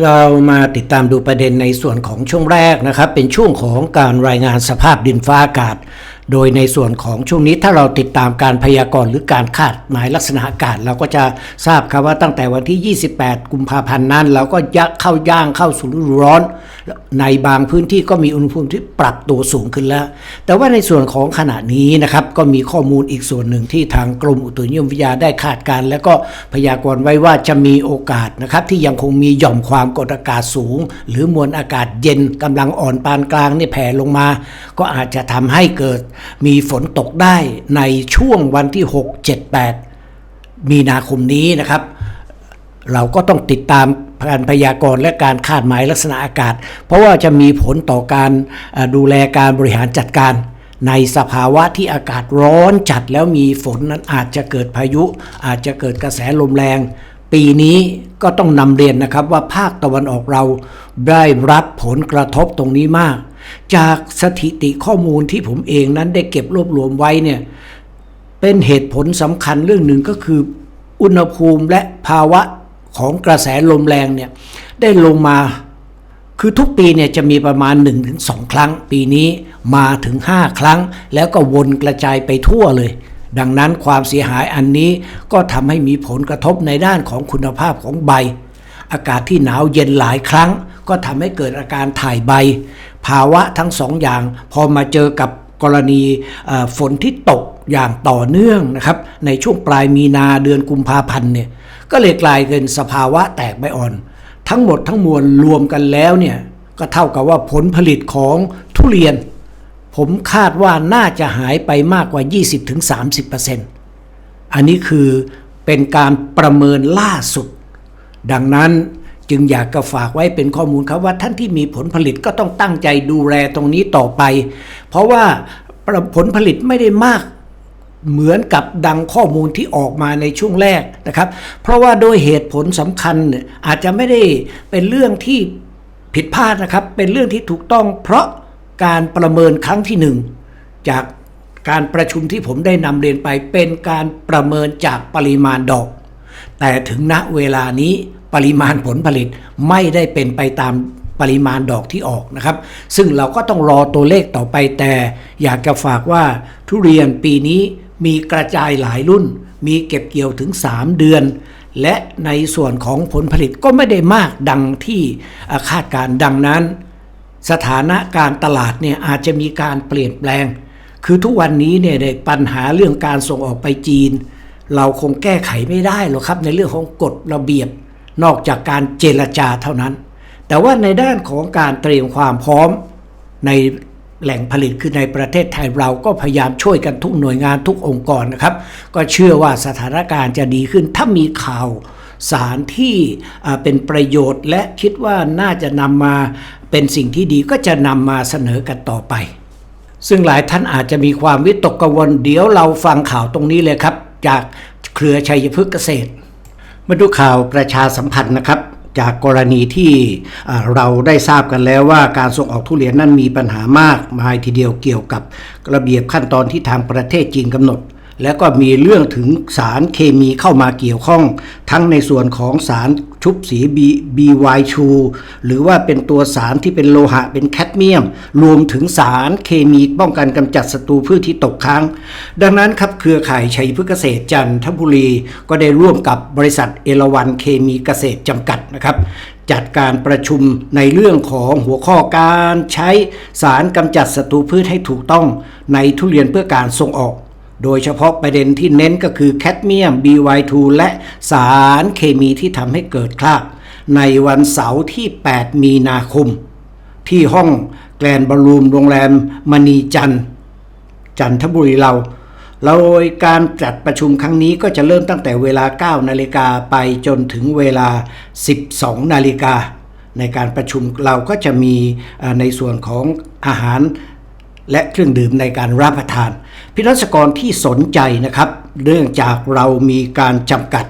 เรามาติดตามดูประเด็นในส่วนของช่วงแรกนะครับ เป็นช่วงของการรายงานสภาพดินฟ้าอากาศ โดยในส่วนของช่วงนี้ถ้าเราติดตามการพยากรณ์หรือการคาดหมายลักษณะอากาศ เราก็จะทราบครับว่าตั้งแต่วันที่ 28 กุมภาพันธ์นั้น เราก็ยักเข้าย่างเข้าสู่ฤดูร้อนในบางพื้นที่ก็มีอุณหภูมิที่ปรับตัวสูงขึ้นแล้ว แต่ว่าในส่วนของขณะนี้นะครับก็มีข้อมูลอีกส่วนหนึ่งที่ทางกรมอุตุนิยมวิทยาได้คาดการณ์และก็พยากรณ์ไว้ว่าจะมีโอกาสนะครับที่ยังคงมีหย่อมความกดอากาศสูง หรือมวลอากาศเย็นกำลังอ่อนปานกลางนี่แผ่ลงมา ก็อาจจะทำให้เกิดมีฝนตกได้ในช่วงวันที่ 6 7 8 มีนาคมนี้นะครับ เราก็ต้องติดตาม การพยากรณ์และการคาดหมายลักษณะอากาศ เพราะว่าจะมีผลต่อการดูแลการบริหารจัดการในสภาวะที่อากาศร้อนจัดแล้วมีฝนนั้นอาจจะเกิดพายุ อาจจะเกิดกระแสลมแรง ปีนี้ก็ต้องนำเรียนนะครับว่าภาคตะวันออกเราได้รับผลกระทบตรงนี้มาก จากสถิติข้อมูลที่ผมเองนั้นได้เก็บรวบรวมไว้เนี่ยเป็นเหตุผลสำคัญเรื่องหนึ่งก็คือ อุณหภูมิและภาวะ ของกระแสลมแรงเนี่ยได้ลงมาคือทุกปีเนี่ยจะมีประมาณ 1-2 ครั้ง ปีนี้มาถึง 5 ครั้ง แล้วก็วนกระจายไปทั่วเลย ดังนั้นความเสียหายอันนี้ก็ทำให้มีผลกระทบในด้านของคุณภาพของใบ อากาศที่หนาวเย็นหลายครั้ง ก็ทำให้เกิดอาการถ่ายใบ ภาวะทั้งสองอย่าง พอมาเจอกับกรณีฝนที่ตกอย่างต่อเนื่องนะครับ ในช่วงปลายมีนาเดือนกุมภาพันธ์เนี่ย ก็เลยกลายเป็นสภาวะแตกใบอ่อน ทั้งหมดทั้งมวลรวมกันแล้วเนี่ยก็เท่ากับว่าผลผลิตของทุเรียน ผมคาดว่าน่าจะหายไปมากกว่า 20-30%อันนี้คือเป็นการประเมินล่าสุด ดังนั้นจึงอยากจะฝากไว้เป็นข้อมูลครับว่าท่านที่มีผลผลิตก็ต้องตั้งใจดูแลตรงนี้ต่อไป เพราะว่าผลผลิตไม่ได้มาก เหมือนกับดังข้อมูลที่ออกมาในช่วงแรกนะครับ เพราะว่าโดยเหตุผลสำคัญเนี่ยอาจจะไม่ได้เป็นเรื่องที่ผิดพลาดนะครับ เป็นเรื่องที่ถูกต้องเพราะการประเมินครั้งที่หนึ่งจากการประชุมที่ผมได้นำเรียนไปเป็นการประเมินจากปริมาณดอก แต่ถึงณเวลานี้ปริมาณผลผลิตไม่ได้เป็นไปตามปริมาณดอกที่ออกนะครับ ซึ่งเราก็ต้องรอตัวเลขต่อไปแต่ อยากจะฝากว่าทุเรียนปีนี้ มีกระจายหลายรุ่น มีเก็บเกี่ยวถึง 3 เดือน และในส่วนของผลผลิตก็ไม่ได้มากดังที่าคาดการณ์ดังนั้น สถานะการตลาดเนี่ยอาจจะมีการเปลี่ยนแปลง คือทุกวันนี้เนี่ยในปัญหาเรื่องการส่งออกไปจีน เราคงแก้ไขไม่ได้หรอกครับในเรื่องของกฎระเบียบ นอกจากการเจรจาเท่านั้น แต่ว่าในด้านของการเตรียมความพร้อมใน แหล่งผลิตคือในประเทศไทยเราก็พยายามช่วยกันทุกหน่วยงานทุกองค์กรนะครับ ก็เชื่อว่าสถานการณ์จะดีขึ้นถ้ามีข่าวสารที่เป็นประโยชน์ และคิดว่าน่าจะนำมาเป็นสิ่งที่ดีก็จะนำมาเสนอกันต่อไป ซึ่งหลายท่านอาจจะมีความวิตกกังวลเดี๋ยวเราฟังข่าวตรงนี้เลยครับ จากเครือชัยพฤกษ์เกษตร มาดูข่าวประชาสัมพันธ์นะครับ จากกรณีที่เราได้ทราบกันแล้วว่าการส่งออกทุเรียนนั้นมีปัญหามากมายทีเดียวเกี่ยวกับระเบียบขั้นตอนที่ทางประเทศจีนกำหนด แล้วก็มีเรื่องถึงสารเคมีเข้ามาเกี่ยวข้อง ทั้งในส่วนของสารชุบสี B BY ชูหรือว่าเป็นตัวสารที่เป็นโลหะเป็นแคดเมียม รวมถึงสารเคมีป้องกันกำจัดศัตรูพืชที่ตกค้าง ดังนั้นครับเครือข่ายชัยพฤกษเกษตรจันทบุรี ก็ได้ร่วมกับบริษัทเอราวันเคมีเกษตรจำกัดนะครับจัดการประชุมในเรื่องของหัวข้อการใช้สารกำจัดศัตรูพืชให้ถูกต้องในทุเรียนเพื่อการส่งออก โดยเฉพาะประเด็นที่เน้นก็คือแคดเมียม BY2 และสารเคมีที่ทำให้เกิดคราบในวันเสาร์ที่ 8 มีนาคม ที่ห้องแกรนบอลลูมโรงแรมมณีจันทร์จันทบุรีเราโดยการจัดประชุมครั้งนี้ก็จะเริ่มตั้งแต่เวลา 9 นาฬิกาไปจนถึงเวลา 12 นาฬิกา ในการประชุมเราก็จะมีในส่วนของอาหารและเครื่องดื่มในการรับประทาน พี่รัศกรที่สนใจนะครับ เนื่องจากเรามีการจำกัด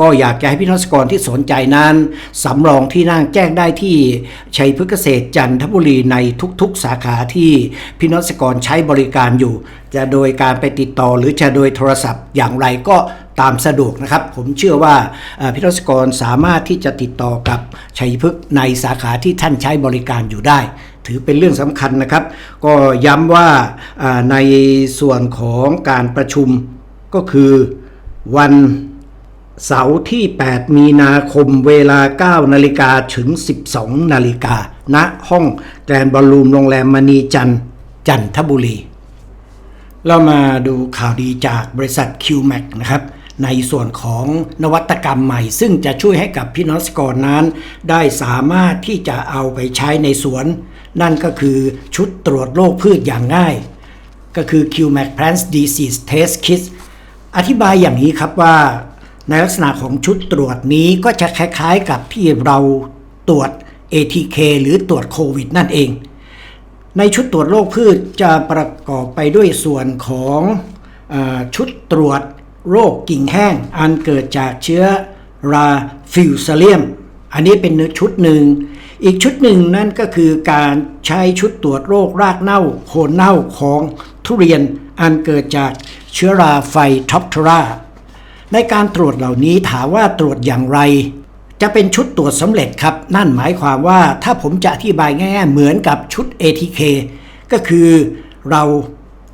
ก็อยากจะให้พี่นักกรที่สนใจนั้นสำรองที่นั่งแจ้งได้ที่ชัยพฤกษ์เกษตรจันทบุรีในทุกๆ สาขาที่พี่นักกรใช้บริการอยู่ จะโดยการไปติดต่อหรือจะโดยโทรศัพท์อย่างไรก็ตามสะดวกนะครับ ผมเชื่อว่าพี่รศกรสามารถที่จะติดต่อกับชัยพฤกษ์ในสาขาที่ท่านใช้บริการอยู่ได้ ถือเป็นเรื่องสำคัญนะครับ ก็ย้ำว่าในส่วนของการประชุมก็คือวันเสาร์ที่ 8 มีนาคมเวลา 9 นาฬิกาถึง 12 นาฬิกาณห้องแกรนบอลลูมโรงแรมมณีจันจันทบุรี เรามาดูข่าวดีจากบริษัท QMAC นะครับ ในส่วนของนวัตกรรมใหม่ ซึ่งจะช่วยให้กับพี่น้องเกษตรกรนั้น ได้สามารถที่จะเอาไปใช้ในสวน นั่นก็คือชุดตรวจโรคพืชอย่างง่าย ก็คือ QMAC Plant Disease Test Kit อธิบายอย่างนี้ครับว่า ในลักษณะของชุดตรวจนี้ก็จะคล้ายๆกับที่เราตรวจ ATK หรือตรวจโควิดนั่นเอง ในชุดตรวจโรคพืชจะประกอบไปด้วยส่วนของอชุดตรวจโรคกิ่งแห้ง อันเกิดจากเชื้อราฟิวซาเลียม อันนี้เป็นเนื้อชุดหนึ่ง อีกชุดหนึ่งนั่นก็คือการใช้ชุดตรวจโรครากเน่าโคนเน่าของทุเรียนอันเกิดจากเชื้อราไฟท็อปทราในการตรวจเหล่านี้ถามว่าตรวจอย่างไร จะเป็นชุดตรวจสำเร็จครับ นั่นหมายความว่าถ้าผมจะอธิบายง่ายๆเหมือนกับชุด ATK ก็คือเรา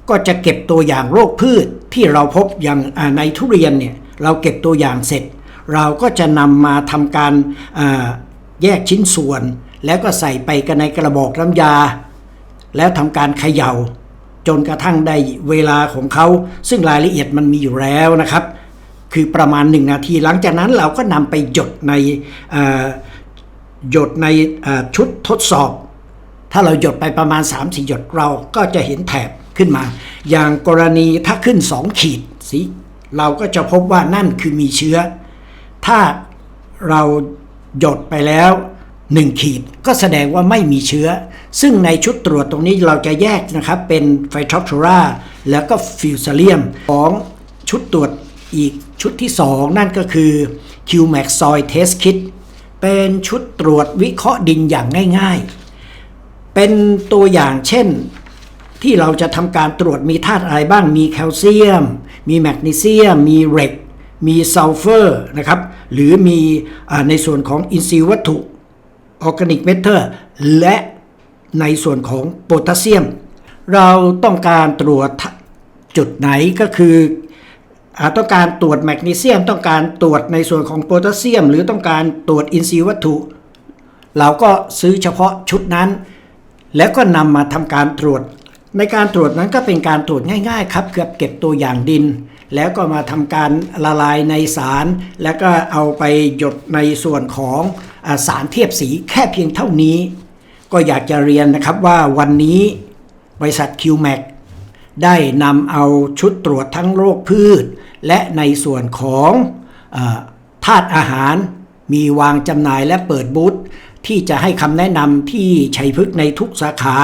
ก็จะเก็บตัวอย่างโรคพืชที่เราพบอย่างในทุเรียนเนี่ยเราเก็บตัวอย่างเสร็จ เราก็จะนำมาทำการ แยกชิ้นส่วน แล้วก็ใส่ไปกันในกระบอกน้ำยา แล้วทำการเขย่า จนกระทั่งได้เวลาของเขา ซึ่งรายละเอียดมันมีอยู่แล้วนะครับ คือประมาณ 1 นาที หลังจากนั้นเราก็นำไปหยดในหยดในชุดทดสอบ ถ้าเราหยดไปประมาณ 3 4 หยดเราก็จะเห็นแถบขึ้นมา อย่างกรณีถ้าขึ้น 2 ขีดสิเราก็จะพบว่านั่นคือมีเชื้อ ถ้าเรา หยดไปแล้ว 1 ขีดก็แสดงว่าไม่มีเชื้อ ซึ่งในชุดตรวจตรงนี้เราจะแยกนะครับ เป็นไฟทอปทูราแล้วก็ฟิวซาเลียมของชุดตรวจอีกชุดที่ 2 นั่นก็คือ QMAX Soil Test Kit เป็นชุดตรวจวิเคราะห์ดินอย่างง่ายๆ เป็นตัวอย่างเช่นที่เราจะทำการตรวจมีธาตุอะไรบ้าง มีแคลเซียม มีแมกนีเซียม มีเหล็ก มีซัลเฟอร์นะครับหรือมีอในส่วนของอินทรีย์วัตถุออร์แกนิกเมทเทอร์และในส่วนของโพแทสเซียม เราต้องการตรวจจุดไหนก็คืออต้องการตรวจแมกนีเซียม ต้องการตรวจในส่วนของโพแทสเซียม หรือต้องการตรวจอินทรีย์วัตถุ เราก็ซื้อเฉพาะชุดนั้น แล้วก็นำมาทำการตรวจ ในการตรวจนั้นก็เป็นการตรวจง่าย ๆ ครับเกือบเก็บตัวอย่างดิน แล้วก็มาทำการละลายในสาร แล้วก็เอาไปหยดในส่วนของสารเทียบสีแค่เพียงเท่านี้ ก็อยากจะเรียนนะครับว่าวันนี้บริษัท QMAC ได้นำเอาชุดตรวจทั้งโรคพืช และในส่วนของธาตุอาหารมีวางจำหน่ายและเปิดบูธที่จะให้คำแนะนำที่ชัยพฤกษ์ในทุกสาขา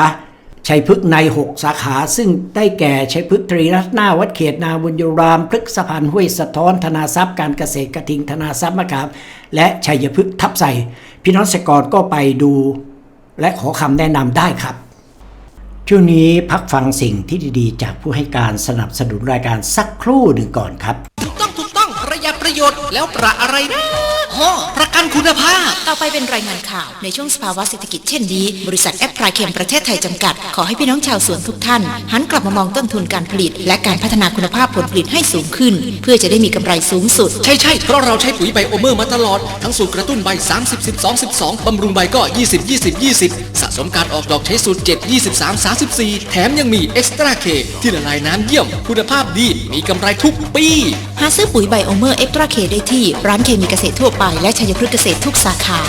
ชัยพฤกษ์ใน 6 สาขาซึ่งได้แก่ชัยพฤกษ์ตรีรัตนาวัดเขตนาบุญยรามพฤกษพันห้วยสะท้อนธนาทรัพย์การเกษตรกระทิงธนาทรัพย์มะขามและชัยพฤกษ์ทับใส่พี่น้องเกษตรกรก็ไปดู และขอคำแนะนำได้ครับช่วงนี้พักฟังสิ่งที่ดีๆ จากผู้ให้การสนับสนุนรายการสักครู่หนึ่งก่อนครับ ถูกต้องถูกต้องประหยัดประโยชน์แล้วประอะไรนะ อ๋อประกันคุณภาพ ต่อไปเป็นรายงานข่าวในช่วงสภาวะเศรษฐกิจเช่นนี้ บริษัทแอปพลายเคมประเทศไทยจำกัด ขอให้พี่น้องชาวสวนทุกท่าน หันกลับมามองต้นทุนการผลิต และการพัฒนาคุณภาพผลผลิตให้สูงขึ้น เพื่อจะได้มีกำไรสูงสุด ใช่ใช่เพราะเราใช้ปุ๋ยไบโอเมอร์มาตลอด ทั้งสูตรกระตุ้นใบ 30 12 12บำรุงใบก็ 20 20 20 สะสมการออกดอกใช้สูตร 7 23 34 แถมยังมีเอ็กซ์ตร้าเคที่ละลายน้ำเยี่ยม คุณภาพดีมีกำไรทุกปี หาซื้อปุ๋ยไบโอเมอร์เอ็กตร้าเคได้ที่ร้านเคมีเกษตรทั่วไปและชัยพฤกษ์เกษตรทุกสาขา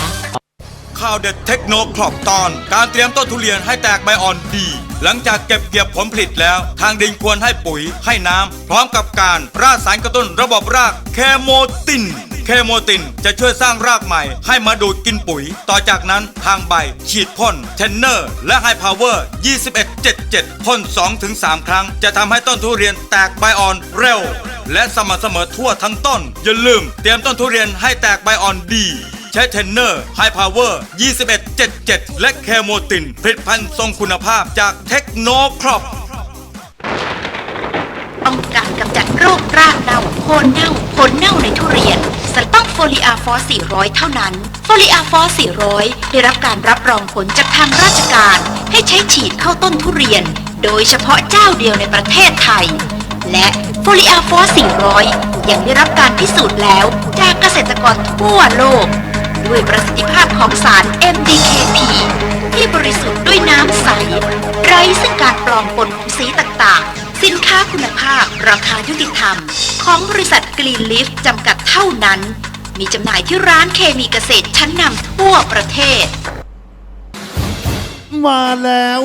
ข่าวเด็ดเทคโนครอบตอน การเตรียมต้นทุเรียนให้แตกใบอ่อนดี หลังจากเก็บเกี่ยวผลผลิตแล้ว ทางดินควรให้ปุ๋ยให้น้ำ พร้อมกับการราดสารกระตุ้นระบบรากแคโมตินเคโมตินจะช่วยสร้างรากใหม่ ให้มาดูดกินปุ๋ย ต่อจากนั้นทางใบ ฉีดพ่นเทนเนอร์ และไฮพาวเวอร์ 77พ่น2-3ครั้ง จะทำให้ต้นทุเรียนแตกใบอ่อนเร็ว และสม่ำเสมอทั่วทั้งต้น อย่าลืมเตรียมต้นทุเรียนให้แตกใบอ่อนดี ใช้เทนเนอร์ไฮพาวเวอร์2177 และแคโมตินผลิตภัณฑ์ทรงคุณภาพจากเทคโนครอปป้องกันกำจัดโรครากเน่าโคนเน่าผลเน่าในทุเรียนส โฟลิอาฟอส400 เท่านั้น โฟลิอาฟอส400 ได้รับการรับรองผลจากทางราชการ ให้ใช้ฉีดเข้าต้นทุเรียน โดยเฉพาะเจ้าเดียวในประเทศไทย และโฟลิอาฟอส400 ยังได้รับการพิสูจน์แล้วจากเกษตรกรทั่วโลก ด้วยประสิทธิภาพของสาร MDKP ที่บริสุทธิ์ด้วยน้ำใส ไร้ซึ่งการปลอมปนของสีต่างๆ สินค้าคุณภาพราคายุติธรรม ของบริษัทกรีนลิฟจำกัดเท่านั้น มีจำหน่ายที่ร้านเคมีเกษตรชั้นนำทั่วประเทศ มาแล้ว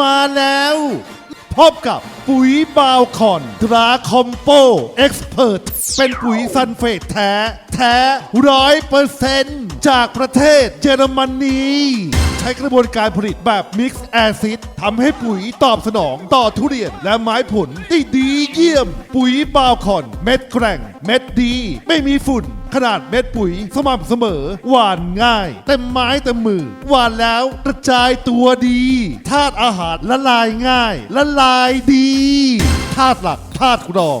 มาแล้ว พบกับปุ๋ยบาวคอนตราคอมโปเอ็กซ์เพรเป็นปุ๋ยซันเฟตแท้ แท้ร้อยเปอร์เซนต์จากประเทศเยอรมนี ใช้กระบวนการผลิตแบบมิกซ์แอซิดทำให้ปุ๋ยตอบสนองต่อทุเรียนและไม้ผลได้ดีเยี่ยม ปุ๋ยบาวคอน เม็ดแกร่ง เม็ดดี ไม่มีฝุ่น ขนาดเม็ดปุ๋ย สม่ำเสมอ หวานง่าย เต็มไม้เต็มมือ หวานแล้วกระจายตัวดีธาตุอาหารละลายง่าย ละลายดีธาตุหลักธาตุรอง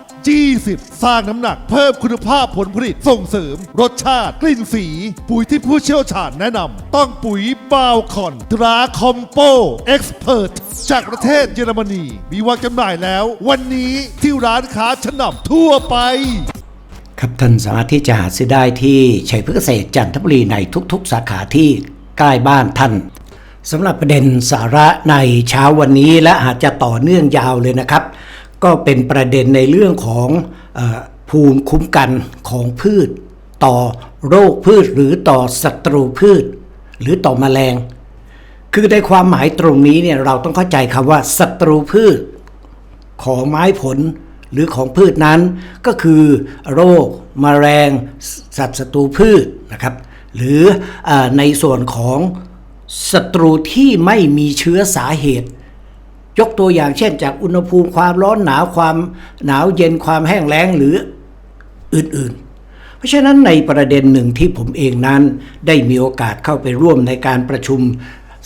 20สร้างน้ำหนักเพิ่มคุณภาพผลผลิตส่งเสริม รสชาติกลิ่นสี ปุ๋ยที่ผู้เชี่ยวชาญแนะนำต้องปุ๋ยบาวคอนตราคอมโปเอ็กซ์เพรจากประเทศเยอรมนี มีวางจำหน่ายแล้ว วันนี้ที่ร้านค้าชั้นนำทั่วไป ครับท่านสามารถที่จะหาซื้อได้ที่ชัยพฤกษเกษตรจันทบุรีในทุกๆ สาขาที่ใกล้บ้านท่านสำหรับประเด็นสาระในเช้าวันนี้และอาจจะต่อเนื่องยาวเลยนะครับ ก็เป็นประเด็นในเรื่องของอภูมิคุ้มกันของพืช ต่อโรคพืชหรือต่อศัตรูพืช หรือต่อแมลง คือในความหมายตรงนี้เนี่ยเราต้องเข้าใจคำว่าศัตรูพืช ของไม้ผลหรือของพืชนั้นก็คือ โรคมแมลง สัตว์ศัตรูพืชนะครับ หรืออในส่วนของศัตรูที่ไม่มีเชื้อสาเหตุ ยกตัวอย่างเช่น จากอุณหภูมิความร้อนหนาวความหนาวเย็นความแห้งแล้งหรืออื่นๆ เพราะฉะนั้นในประเด็นหนึ่งที่ผมเองนั้น ได้มีโอกาสเข้าไปร่วมในการประชุม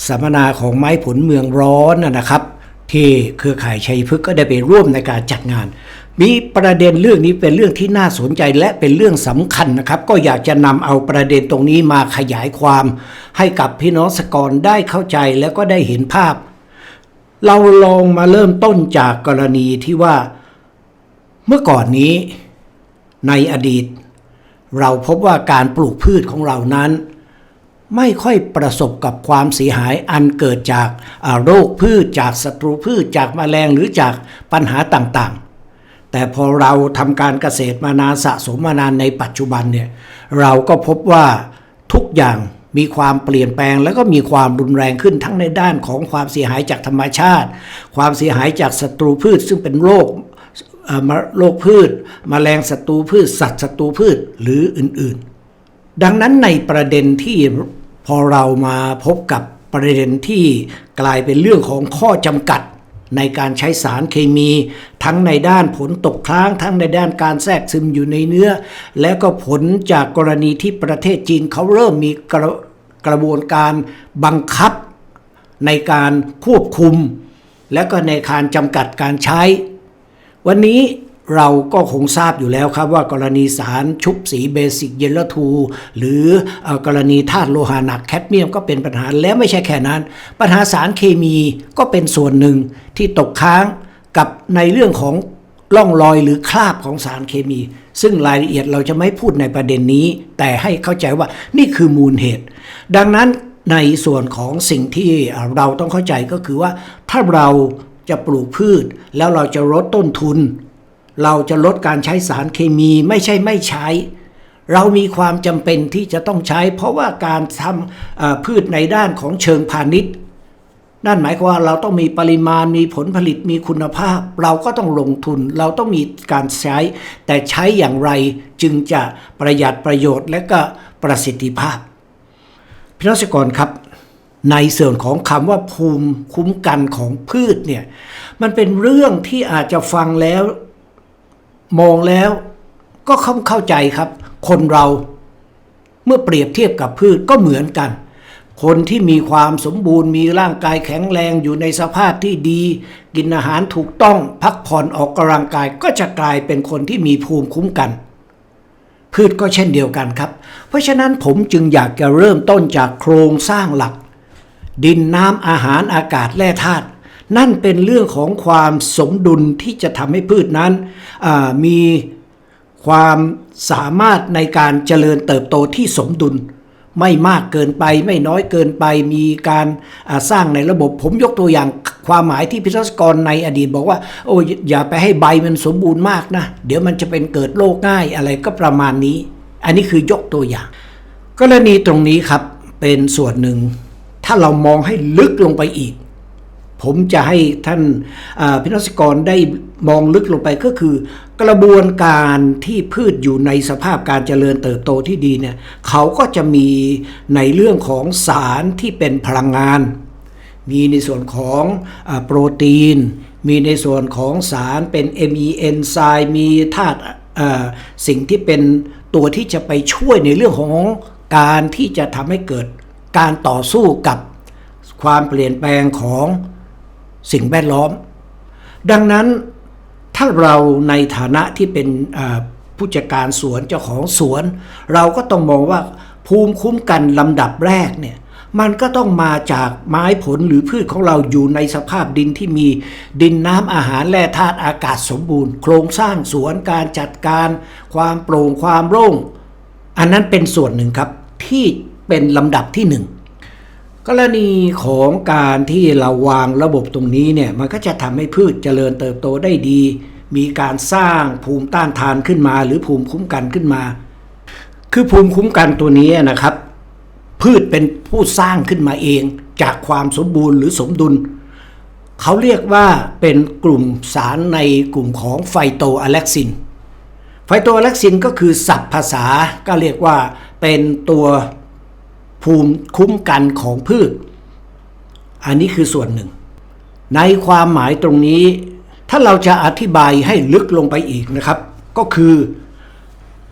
สัมมนาของไม้ผลเมืองร้อนนะครับ ที่เครือข่ายชัยพฤกษ์ก็ได้ไปร่วมในการจัดงาน มีประเด็นเรื่องนี้เป็นเรื่องที่น่าสนใจและเป็นเรื่องสำคัญนะครับ ก็อยากจะนำเอาประเด็นตรงนี้มาขยายความ ให้กับพี่น้องสกรได้เข้าใจแล้วก็ได้เห็นภาพ เราลองมาเริ่มต้นจากกรณีที่ว่า เมื่อก่อนนี้ ในอดีต เราพบว่าการปลูกพืชของเรานั้น ไม่ค่อยประสบกับความเสียหายอันเกิดจากโรคพืชจากศัตรูพืชจากแมลงหรือจากปัญหาต่างๆ แต่พอเราทำการเกษตรมานานสะสมมานานในปัจจุบันเนี่ยเราก็พบว่าทุกอย่าง มีความเปลี่ยนแปลง แล้วก็มีความรุนแรงขึ้นทั้งในด้านของความเสียหายจากธรรมชาติ ความเสียหายจากศัตรูพืช ซึ่งเป็นโรคโรคพืชมแมลงศัตรูพืช สัตว์ศัตรูพืชหรืออื่นๆ ดังนั้นในประเด็นที่พอเรามาพบกับประเด็นที่กลายเป็นเรื่องของข้อจำกัด ในการใช้สารเคมี ทั้งในด้านผลตกค้าง ทั้งในด้านการแทรกซึมอยู่ในเนื้อ และก็ผลจากกรณีที่ประเทศจีนเขาเริ่มมีกระกระบวนการบังคับในการควบคุม และก็ในการจำกัดการใช้ วันนี้ เราก็คงทราบอยู่แล้วครับว่ากรณีสารชุบสีเบสิกเยลโลทูหรือเออกรณีธาตุโลหะหนักแคดเมียมก็เป็นปัญหาแล้วไม่ใช่แค่นั้น ปัญหาสารเคมีก็เป็นส่วนหนึ่งที่ตกค้างกับในเรื่องของร่องรอยหรือคราบของสารเคมี ซึ่งรายละเอียดเราจะไม่พูดในประเด็นนี้ แต่ให้เข้าใจว่านี่คือมูลเหตุ ดังนั้นในส่วนของสิ่งที่เราต้องเข้าใจก็คือว่าถ้าเราจะปลูกพืช แล้วเราจะลดต้นทุน เราจะลดการใช้สารเคมีไม่ใช่ไม่ใช้ เรามีความจำเป็นที่จะต้องใช้ เพราะว่าการทำพืชในด้านของเชิงพาณิชย์นั่นหมายความว่าเราต้องมีปริมาณมีผลผลิตมีคุณภาพ เราก็ต้องลงทุน เราต้องมีการใช้ แต่ใช้อย่างไรจึงจะประหยัดประโยชน์และก็ประสิทธิภาพพี่น้องเกษตรกรครับ ในส่วนของคำว่าภูมิคุ้มกันของพืชเนี่ยมันเป็นเรื่องที่อาจจะฟังแล้ว มองแล้วก็เข้าเข้าใจครับ คนเราเมื่อเปรียบเทียบกับพืชก็เหมือนกัน คนที่มีความสมบูรณ์มีร่างกายแข็งแรงอยู่ในสภาพที่ดี กินอาหารถูกต้องพักผ่อนออกกำลังกายก็จะกลายเป็นคนที่มีภูมิคุ้มกัน พืชก็เช่นเดียวกันครับ เพราะฉะนั้นผมจึงอยากจะเริ่มต้นจากโครงสร้างหลัก ดินน้ำอาหารอากาศแร่ธาตุ นั่นเป็นเรื่องของความสมดุลที่จะทำให้พืชนั้นมีความสามารถในการเจริญเติบโตที่สมดุล ไม่มากเกินไปไม่น้อยเกินไปมีการสร้างในระบบผมยกตัวอย่างความหมายที่พิทักษกรในอดีตบอกว่า โอ้ยอย่าไปให้ใบมันสมบูรณ์มากนะ เดี๋ยวมันจะเป็นเกิดโรคง่ายอะไรก็ประมาณนี้ อันนี้คือยกตัวอย่าง กรณีตรงนี้ครับเป็นส่วนหนึ่ง ถ้าเรามองให้ลึกลงไปอีก ผมจะให้ท่านพินักกรได้มองลึกลงไปก็คือ กระบวนการที่พืชอยู่ในสภาพการเจริญเติบโตที่ดีเนี่ยเขาก็จะมีในเรื่องของสารที่เป็นพลังงาน มีในส่วนของอโปรตีน มีในส่วนของสารเป็น me เอนไซม์มีธาตุสิ่งที่เป็นตัวที่จะไปช่วยในเรื่องของการที่จะทำให้เกิดการต่อสู้กับความเปลี่ยนแปลงของ สิ่งแวดล้อม ดังนั้นถ้าเราในฐานะที่เป็นผู้จัดการสวนเจ้าของสวน เราก็ต้องมองว่าภูมิคุ้มกันลำดับแรกเนี่ยมันก็ต้องมาจากไม้ผลหรือพืชของเราอยู่ในสภาพดินที่มีดินน้ำอาหารแร่ธาตุอากาศสมบูรณ์ โครงสร้างสวนการจัดการ ความโปร่งความโล่ง อันนั้นเป็นส่วนหนึ่งครับที่เป็นลำดับที่หนึ่ง กรณีของการที่เราวางระบบตรงนี้เนี่ยมันก็จะทำให้พืชเจริญเติบโตได้ดี มีการสร้างภูมิต้านทานขึ้นมาหรือภูมิคุ้มกันขึ้นมา คือภูมิคุ้มกันตัวนี้นะครับ พืชเป็นผู้สร้างขึ้นมาเองจากความสมบูรณ์หรือสมดุล เขาเรียกว่าเป็นกลุ่มสารในกลุ่มของไฟโตอะเล็กซิน ไฟโตอะเล็กซินก็คือศัพท์ภาษาก็เรียกว่าเป็นตัว ภูมิคุ้มกันของพืช อันนี้คือส่วนหนึ่ง ในความหมายตรงนี้ ถ้าเราจะอธิบายให้ลึกลงไปอีกนะครับ ก็คือ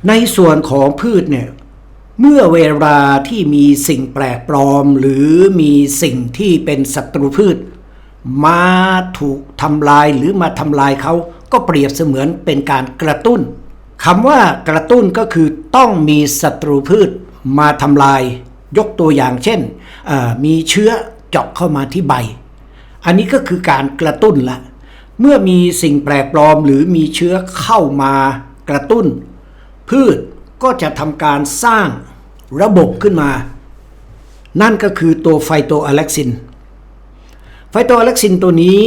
ในส่วนของพืชเนี่ยเมื่อเวลาที่มีสิ่งแปลกปลอม หรือมีสิ่งที่เป็นศัตรูพืช มาถูกทำลายหรือมาทำลายเขาก็เปรียบเสมือนเป็นการกระตุ้นคำว่ากระตุ้นก็คือต้องมีศัตรูพืชมาทำลาย ยกตัวอย่างเช่น มีเชื้อเจาะเข้ามาที่ใบ อันนี้ก็คือการกระตุ้นละเมื่อมีสิ่งแปลกปลอมหรือมีเชื้อเข้ามากระตุ้น พืชก็จะทำการสร้างระบบขึ้นมา นั่นก็คือตัวไฟโตอะเล็กซิน ไฟโตอะเล็กซินตัวนี้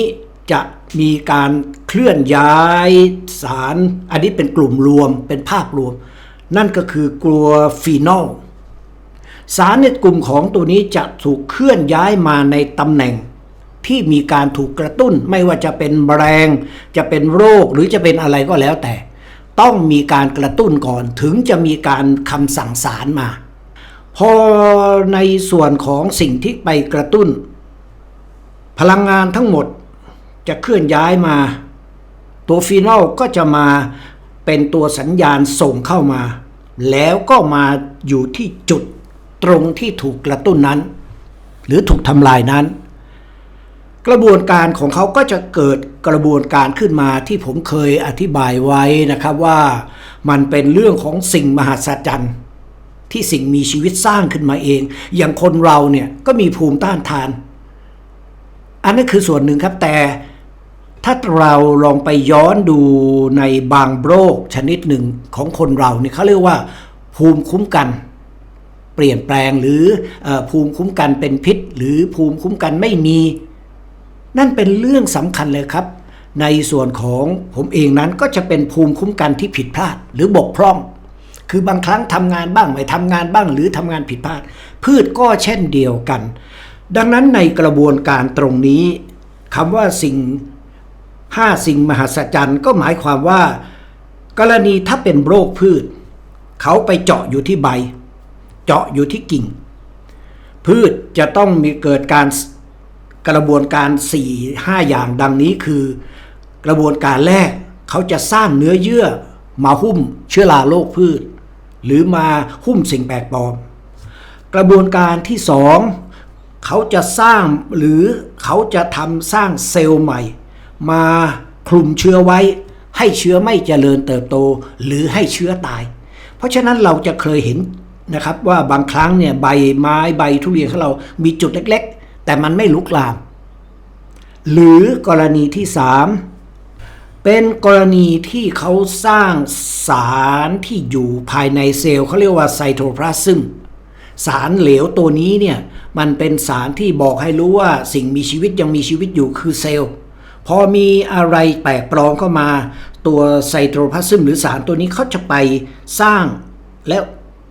จะมีการเคลื่อนย้ายสาร อันนี้เป็นกลุ่มรวมเป็นภาพรวม นั่นก็คือกลัวฟีนอล สารในกลุ่มของตัวนี้จะถูกเคลื่อนย้ายมาในตำแหน่ง ที่มีการถูกกระตุ้นไม่ว่าจะเป็นแมลงจะเป็นโรคหรือจะเป็นอะไรก็แล้วแต่ ต้องมีการกระตุ้นก่อนถึงจะมีการคำสั่งสารมา พอในส่วนของสิ่งที่ไปกระตุ้น พลังงานทั้งหมดจะเคลื่อนย้ายมา ตัวฟีนอลก็จะมาเป็นตัวสัญญาณส่งเข้ามา แล้วก็มาอยู่ที่จุด ตรงที่ถูกกระตุ้นนั้น หรือถูกทำลายนั้น กระบวนการของเขาก็จะเกิดกระบวนการขึ้นมาที่ผมเคยอธิบายไว้นะครับว่ามันเป็นเรื่องของสิ่งมหัศจรรย์ที่สิ่งมีชีวิตสร้างขึ้นมาเอง อย่างคนเราเนี่ยก็มีภูมิต้านทาน อันนั้นคือส่วนหนึ่งครับแต่ถ้าเราลองไปย้อนดูในบางโรคชนิดหนึ่งของคนเราเนี่ยเขาเรียกว่าภูมิคุ้มกัน เปลี่ยนแปลงหรือภูมิคุ้มกันเป็นพิษ หรือภูมิคุ้มกันไม่มี นั่นเป็นเรื่องสำคัญเลยครับ ในส่วนของผมเองนั้นก็จะเป็นภูมิคุ้มกันที่ผิดพลาด หรือบกพร่อง คือบางครั้งทำงานบ้างไม่ทำงานบ้างหรือทำงานผิดพลาด พืชก็เช่นเดียวกัน ดังนั้นในกระบวนการตรงนี้คำว่าสิ่งห้าสิ่งมหัศจรรย์ก็หมายความว่า กรณีถ้าเป็นโรคพืช เขาไปเจาะอยู่ที่ใบ เจาะอยู่ที่กิ่ง พืชจะต้องมีเกิดการกระบวนการ 4 5 อย่างดังนี้คือ กระบวนการแรกเขาจะสร้างเนื้อเยื่อมาหุ้มเชื้อราโรคพืช หรือมาหุ้มสิ่งแปลกปลอม กระบวนการที่สองเขาจะสร้างหรือเขาจะทำสร้างเซลล์ใหม่ มาคลุมเชื้อไว้ ให้เชื้อไม่เจริญเติบโต หรือให้เชื้อตาย เพราะฉะนั้นเราจะเคยเห็น นะครับว่าบางครั้งเนี่ยใบไม้ใบทุเรียนของเรา มีจุดเล็ก ๆ แต่มันไม่ลุกลาม หรือกรณีที่สามเป็นกรณีที่เขาสร้างสารที่อยู่ภายในเซลล์เขาเรียกว่าไซโทพลาซึมสารเหลวตัวนี้เนี่ยมันเป็นสารที่บอกให้รู้ว่าสิ่งมีชีวิตยังมีชีวิตอยู่คือเซลล์ พอมีอะไรแปลกปลอมเข้ามา ตัวไซโทพลาซึมหรือสารตัวนี้เขาจะไปสร้างแล้ว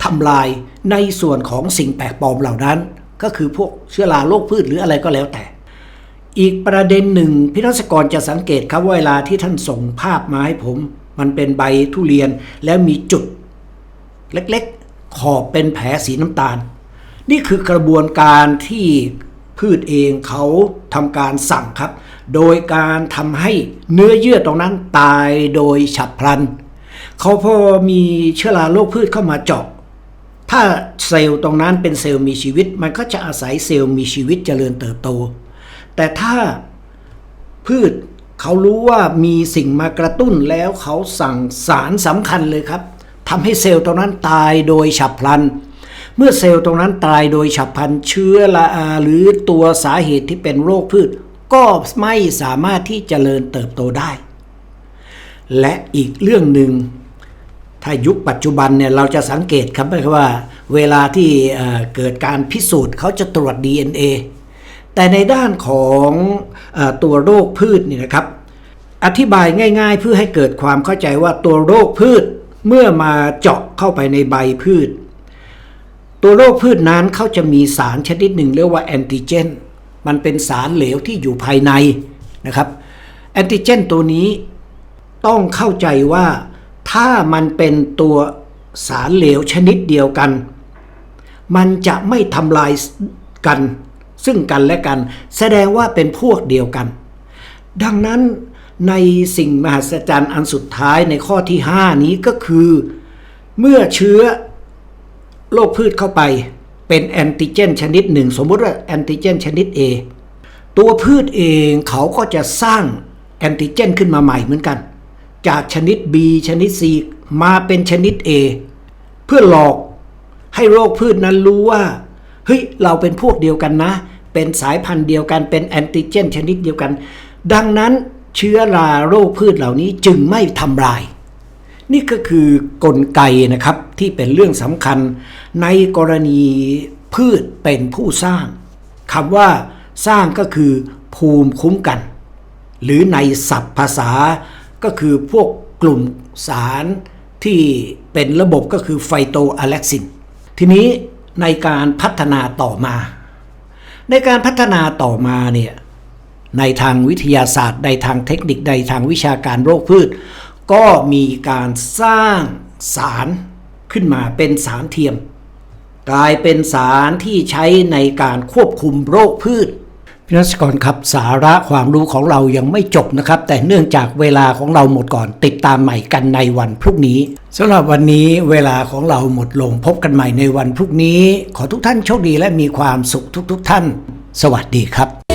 ทำลายในส่วนของสิ่งแปลกปลอมเหล่านั้น ก็คือพวกเชื้อราโรคพืชหรืออะไรก็แล้วแต่ อีกประเด็นหนึ่งพี่นักกรจะสังเกตครับว่าเวลาที่ท่านส่งภาพมาให้ผม มันเป็นใบทุเรียนแล้วมีจุด เล็กๆ ขอบเป็นแผลสีน้ำตาล นี่คือกระบวนการที่พืชเองเขาทำการสั่งครับ โดยการทำให้เนื้อเยื่อตรงนั้นตายโดยฉับพลัน เขาพอมีเชื้อราโรคพืชเข้ามาเจาะ ถ้าเซลล์ตรงนั้นเป็นเซลล์มีชีวิต มันก็จะอาศัยเซลล์มีชีวิตเจริญเติบโต แต่ถ้าพืชเขารู้ว่ามีสิ่งมากระตุ้นแล้วเขาสั่งสารสำคัญเลยครับทำให้เซลล์ตรงนั้นตายโดยฉับพลัน เมื่อเซลล์ตรงนั้นตายโดยฉับพลันเชื้อราหรือตัวสาเหตุที่เป็นโรคพืช ก็ไม่สามารถที่จเจริญเติบโตได้ และอีกเรื่องหนึ่ง ถ้ายุคปัจจุบันเนี่ยเราจะสังเกตครับว่าเวลาที่เกิดการพิสูจน์เขาจะตรวจ DNA แต่ในด้านของอตัวโรคพืชนี่นะครับ อธิบายง่าย ๆ เพื่อให้เกิดความเข้าใจว่าตัวโรคพืชเมื่อมาเจาะเข้าไปในใบพืช ตัวโรคพืชนั้นเขาจะมีสารชนิดหนึ่งเรียกว่าแอนติเจน มันเป็นสารเหลวที่อยู่ภายในนะครับแอนติเจนตัวนี้ต้องเข้าใจว่า ถ้ามันเป็นตัวสารเหลวชนิดเดียวกัน มันจะไม่ทำลายกัน ซึ่งกันและกัน แสดงว่าเป็นพวกเดียวกัน ดังนั้นในสิ่งมหัศจรรย์อันสุดท้ายในข้อที่ 5 นี้ก็คือ เมื่อเชื้อโรคพืชเข้าไปเป็นแอนติเจนชนิดหนึ่ง สมมติว่าแอนติเจนชนิด A ตัวพืชเองเขาก็จะสร้างแอนติเจนขึ้นมาใหม่เหมือนกัน จากชนิด B ชนิด C มาเป็นชนิด A เพื่อหลอกให้โรคพืชนั้นรู้ว่าเฮ้ยเราเป็นพวกเดียวกันนะ เป็นสายพันธุ์เดียวกันเป็นแอนติเจน ชนิดเดียวกัน ดังนั้นเชื้อราโรคพืชเหล่านี้จึงไม่ทำลาย นี่ก็คือกลไกนะครับที่เป็นเรื่องสำคัญในกรณีพืชเป็นผู้สร้างคำว่าสร้างก็คือภูมิคุ้มกัน หรือในศัพท์ภาษา ก็คือพวกกลุ่มสารที่เป็นระบบก็คือไฟโตอะเล็กซิน ทีนี้ในการพัฒนาต่อมา ในการพัฒนาต่อมาเนี่ยในทางวิทยาศาสตร์ ในทางเทคนิคในทางวิชาการโรคพืช ก็มีการสร้างสารขึ้นมาเป็นสารเทียม กลายเป็นสารที่ใช้ในการควบคุมโรคพืช พี่นักกรครับสาระความรู้ของเรายังไม่จบนะครับ แต่เนื่องจากเวลาของเราหมดก่อนติดตามใหม่กันในวันพรุ่งนี้สำหรับวันนี้เวลาของเราหมดลงพบกันใหม่ในวันพรุ่งนี้ ขอทุกท่านโชคดีและมีความสุขทุกๆท่าน สวัสดีครับ